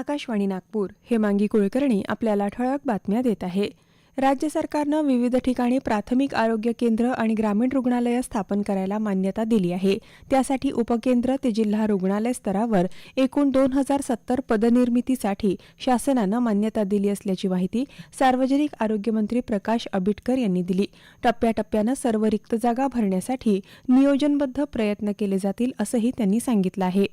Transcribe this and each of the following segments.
आकाशवाणी नागपूर हेमांगी कुलकर्णी आपल्याला ठळक बातम्या देत आहे. राज्य सरकारनं विविध ठिकाणी प्राथमिक आरोग्य केंद्र आणि ग्रामीण रुग्णालयं स्थापन करायला मान्यता दिली आहे. त्यासाठी उपकेंद्र ते जिल्हा रुग्णालय स्तरावर एकूण दोन हजार सत्तर पदनिर्मितीसाठी शासनानं मान्यता दिली असल्याची माहिती सार्वजनिक आरोग्यमंत्री प्रकाश आबिटकर यांनी दिली. टप्प्याटप्प्यानं सर्व रिक्त जागा भरण्यासाठी नियोजनबद्ध प्रयत्न केले जातील असंही त्यांनी सांगितलं आहे.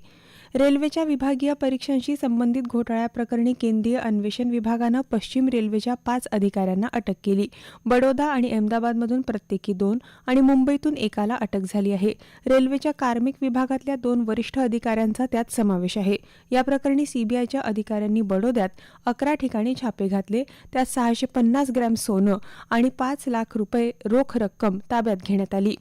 रेल्वेच्या विभागीय परीक्षांशी संबंधित घोटाळ्याप्रकरणी केंद्रीय अन्वेषण विभागानं पश्चिम रेल्वेच्या पाच अधिकाऱ्यांना अटक केली. बडोदा आणि अहमदाबादमधून प्रत्येकी दोन आणि मुंबईतून एकाला अटक झाली आहे. रेल्वेच्या कार्मिक विभागातल्या दोन वरिष्ठ अधिकाऱ्यांचा त्यात समावेश आहे. या प्रकरणी सीबीआयच्या अधिकाऱ्यांनी बडोद्यात अकरा ठिकाणी छापे घातले. त्यात सहाशे पन्नास ग्रॅम सोनं आणि पाच लाख रुपये रोख रक्कम ताब्यात घेण्यात आली.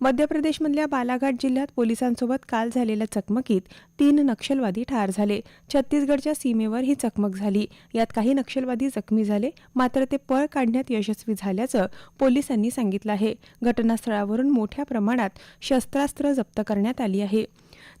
मध्य प्रदेशमधल्या बालाघाट जिल्ह्यात पोलिसांसोबत काल झालेल्या चकमकीत तीन नक्षलवादी ठार झाले. छत्तीसगडच्या सीमेवर ही चकमक झाली. यात काही नक्षलवादी जखमी झाले मात्र ते पळ काढण्यात यशस्वी झाल्याचं पोलिसांनी सांगितलं आहे. घटनास्थळावरून मोठ्या प्रमाणात शस्त्रास्त्र जप्त करण्यात आली आहे.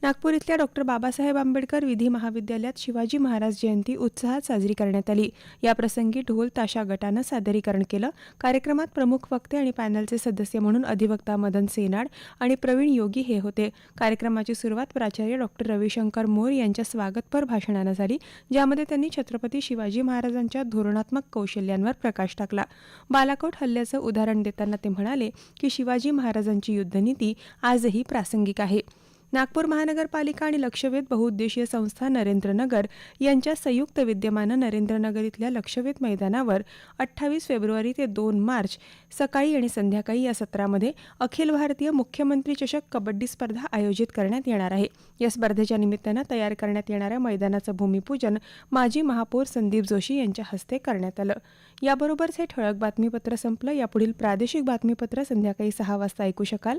नागपूर इथल्या डॉक्टर बाबासाहेब आंबेडकर विधी महाविद्यालयात शिवाजी महाराज जयंती उत्साहात साजरी करण्यात आली. याप्रसंगी ढोल ताशा गटानं सादरीकरण केलं. कार्यक्रमात प्रमुख वक्ते आणि पॅनलचे सदस्य म्हणून अधिवक्ता मदन येनाड आणि प्रवीण योगी हे होते. कार्यक्रमाची सुरुवात प्राचार्य डॉक्टर रविशंकर मोर यांच्या स्वागतपर भाषणानं झाली ज्यामध्ये त्यांनी छत्रपती शिवाजी महाराजांच्या धोरणात्मक कौशल्यांवर प्रकाश टाकला. बालाकोट हल्ल्याचं उदाहरण देताना ते म्हणाले की शिवाजी महाराजांची युद्धनीती आजही प्रासंगिक आहे. नागपूर महानगरपालिका आणि लक्षवेध बहुउद्देशीय संस्था नरेंद्रनगर यांच्या संयुक्त विद्यमानं नरेंद्रनगर इथल्या लक्षवेध मैदानावर अठ्ठावीस फेब्रुवारी ते दोन मार्च सकाळी आणि संध्याकाळी या सत्रामध्ये अखिल भारतीय मुख्यमंत्री चषक कबड्डी स्पर्धा आयोजित करण्यात येणार आहे. या स्पर्धेच्या निमित्तानं तयार करण्यात येणाऱ्या मैदानाचं भूमिपूजन माजी महापौर संदीप जोशी यांच्या हस्ते करण्यात आलं. याबरोबरच हे ठळक बातमीपत्र संपलं. यापुढील प्रादेशिक बातमीपत्र संध्याकाळी सहा वाजता ऐकू शकाल.